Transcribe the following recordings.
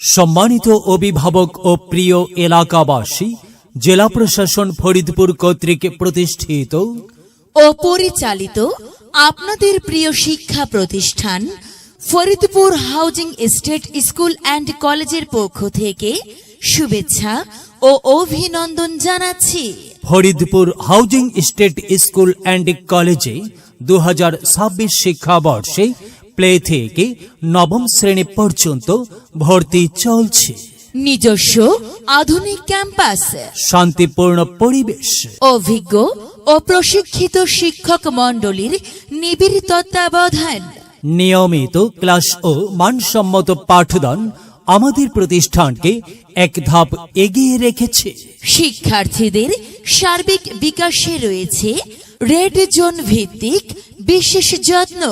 সম্মানিত অভিভাবক ও প্রিয় এলাকাবাসী জেলা প্রশাসন ফরিদপুর কর্তৃক প্রতিষ্ঠিত ও পরিচালিত আপনাদের প্রিয় শিক্ষা প্রতিষ্ঠান Faridpur housing estate school and কলেজের পক্ষ থেকে শুভেচ্ছা ও অভিনন্দন জানাচ্ছি। Faridpur housing state school and কলেজে দু হাজার ছাব্বিশ শিক্ষাবর্ষে প্লে থেকে নবম শ্রেণি পর্যন্ত ভর্তি চলছে। নিজস্ব আধুনিক ক্যাম্পাস শান্তিপূর্ণ পরিবেশ। অভিজ্ঞ ও প্রশিক্ষিত শিক্ষক মণ্ডলীর নিবিড় তত্ত্বাবধান। নিয়মিত ক্লাস ও মানসম্মত পাঠদান আমাদের প্রতিষ্ঠানকে এক ধাপ এগিয়ে রেখেছে। শিক্ষার্থীদের সার্বিক বিকাশে রয়েছে রেড জোন ভিত্তিক বিশেষ যত্ন।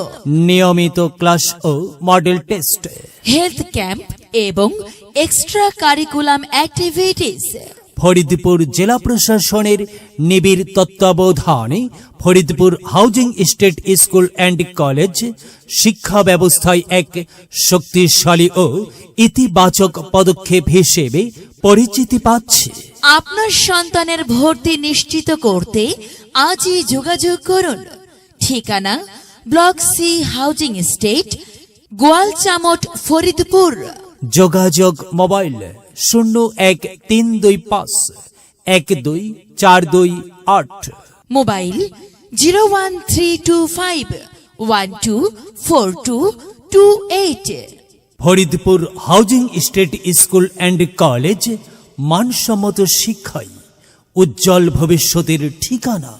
নিয়মিত ক্লাস ও মডেল টেস্ট। হেলথ ক্যাম্প এবং এক্সট্রা কারিকুলাম অ্যাক্টিভিটিস। ফরিদপুর জেলা প্রশাসনের নিবিড় তত্ত্বাবধানে Faridpur housing state school and college শিক্ষা ব্যবস্থায় এক শক্তিশালী ও ইতিবাচক পদক্ষেপ হিসেবে পরিচিতি পাচ্ছে। আপনার সন্তানের ভর্তি নিশ্চিত করতে আজই যোগাযোগ করুন। ঠিকানা block C housing state Goalchamot Faridpur. যোগাযোগ মোবাইল শূন্য এক তিন দুই পাঁচ এক দুই চার দুই আট। Mobile zero one three two five one two four two two eight. Faridpur housing state school and college মানসম্মত শিক্ষাই উজ্জ্বল ভবিষ্যতের ঠিকানা।